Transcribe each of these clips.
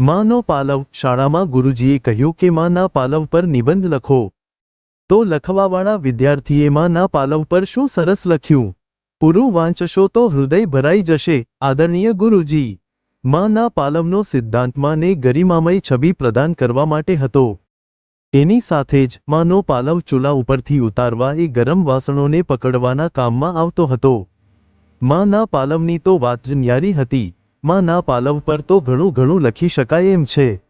માનો પાલવ, શાળામાં ગુરુજીએ કહ્યું કે માના પાલવ પર નિબંધ લખો. તો લખવાવાળા વિદ્યાર્થીએ માના પાલવ પર શું સરસ લખ્યું? પૂરું વાંચશો તો હૃદય ભરાઈ જશે, આદરણીય ગુરુજી. માના પાલવનો સિદ્ધાંત માને ગરિમામય છબી પ્રદાન કરવા માટે હતો. એની સાથે જ માનો પાલવ ચૂલા ઉપરથી ઉતારવા એ ગરમ વાસણોને પકડવાના કામમાં આવતો હતો. માના પાલવની તો વાત જ ન્યારી હતી. માના પાલવ પર તો ઘણું ઘણું લખી શકાય એમ છે.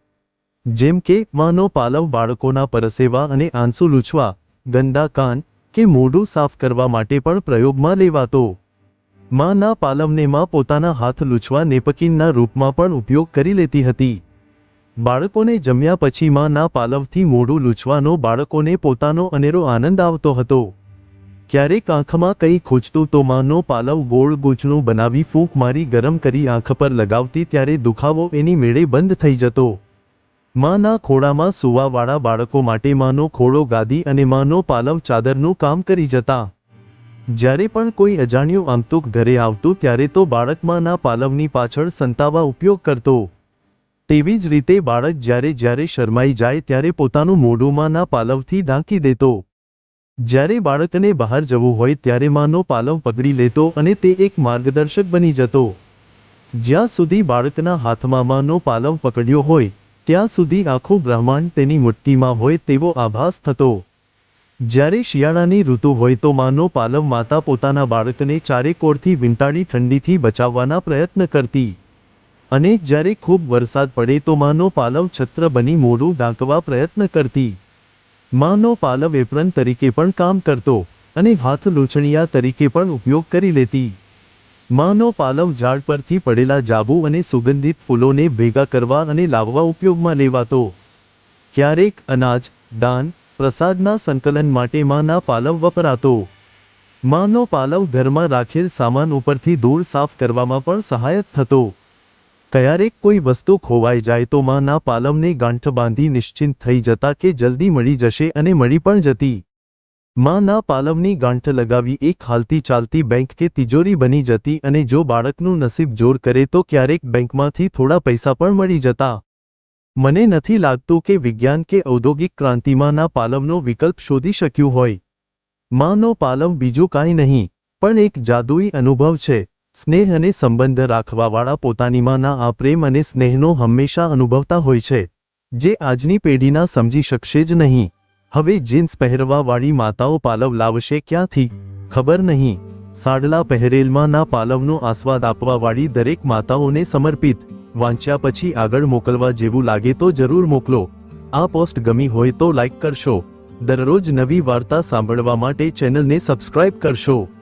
જેમ કે માનો પાલવ બાળકોના પરસેવા અને આંસુ લૂછવા, ગંદા કાન કે મોઢું સાફ કરવા માટે પણ પ્રયોગમાં લેવાતો. માના પાલવને માં પોતાના હાથ લૂછવા નેપકીનના રૂપમાં પણ ઉપયોગ કરી લેતી હતી. બાળકોને જમ્યા પછી માના પાલવથી મોઢું લૂછવાનો બાળકોને પોતાનો અનેરો આનંદ આવતો હતો. ક્યારેક આંખમાં કંઈ ખોજતું તો માનો પાલવ ગોળ ગૂંચણું બનાવી ફૂંક મારી ગરમ કરી આંખ પર લગાવતી ત્યારે દુખાવો એની મેળે બંધ થઈ જતો. માના ખોળામાં સૂવાવાળા બાળકો માટે માનો ખોળો ગાદી અને માનો પાલવ ચાદરનું કામ કરી જતા. જ્યારે પણ કોઈ અજાણ્યું આમતુક ઘરે આવતું ત્યારે તો બાળક માના પાલવની પાછળ સંતાવા ઉપયોગ કરતો. તેવી જ રીતે બાળક જ્યારે જ્યારે શરમાઈ જાય ત્યારે પોતાનું મોઢું માના પાલવથી ઢાંકી દેતો. જ્યારે બાળકને બહાર જવું હોય ત્યારે માનો પાલવ પકડી લેતો અને તે એક માર્ગદર્શક બની જતો. જ્યાં સુધી બાળકના હાથમાં માનો પાલવ પકડ્યો હોય, ત્યાં સુધી આખું બ્રહ્માંડ તેની મુઠ્ઠીમાં હોય તેવો આભાસ થતો. જ્યારે શિયાળાની ઋતુ હોય તો માનો પાલવ માતા પોતાના બાળકને ચારે કોરથી વીંટાળી ઠંડીથી બચાવવાના પ્રયત્ન કરતી. અને જ્યારે ખૂબ વરસાદ પડે તો માનો પાલવ છત્ર બની મોઢું ઢાંકવા પ્રયત્ન કરતી. માનો પાલવ એપ્રન તરીકે પણ કામ કરતો અને હાથ લોચણિયા તરીકે પણ ઉપયોગ કરી લેતી. માનો પાલવ ઝાડ પરથી પડેલા જાબુ અને સુગંધિત ફૂલોને ભેગા કરવા અને લાવવા ઉપયોગમાં લેવાતો. ક્યારેક અનાજ, દાન, પ્રસાદના સંકલન માટે માના પાલવ વપરાતો. માનો પાલવ ઘરમાં રાખેલ સામાન ઉપરથી ધૂળ સાફ કરવામાં પણ સહાયક થતો. ક્યારેક કોઈ વસ્તુ ખોવાઈ જાય તો માના પાલવને ગાંઠ બાંધી નિશ્ચિંત થઈ જતા કે જલ્દી મળી જશે અને મળી પણ જતી. માના પાલવની ગાંઠ લગાવી એક હાલતી ચાલતી બેંક કે તિજોરી બની જતી અને જો બાળકનું નસીબ જોર કરે તો ક્યારેક બેંકમાંથી થોડા પૈસા પણ મળી જતા. મને નથી લાગતું કે વિજ્ઞાન કે ઔદ્યોગિક ક્રાંતિમાંના પાલવનો વિકલ્પ શોધી શક્યું હોય. માનો પાલવ બીજું કાંઈ નહીં, પણ એક જાદુઈ અનુભવ છે. સ્નેહ અને સંબંધ રાખવાવાળા પોતાની માના આ પ્રેમ અને સ્નેહનો હંમેશા અનુભવતા હોય છે, જે આજની પેઢીના સમજી શકશે જ નહીં. હવે જીન્સ પહેરવાવાળી માતાઓ પાલવ લાવશે ક્યાંથી? ખબર નહીં. સાડલા પહેરેલમાંના પાલવનો આસ્વાદ આપવાવાળી દરેક માતાઓને સમર્પિત. વાંચ્યા પછી આગળ મોકલવા જેવું લાગે તો જરૂર મોકલો. આ પોસ્ટ ગમી હોય તો લાઇક કરશો. દરરોજ નવી વાર્તા સાંભળવા માટે ચેનલને સબસ્ક્રાઇબ કરશો.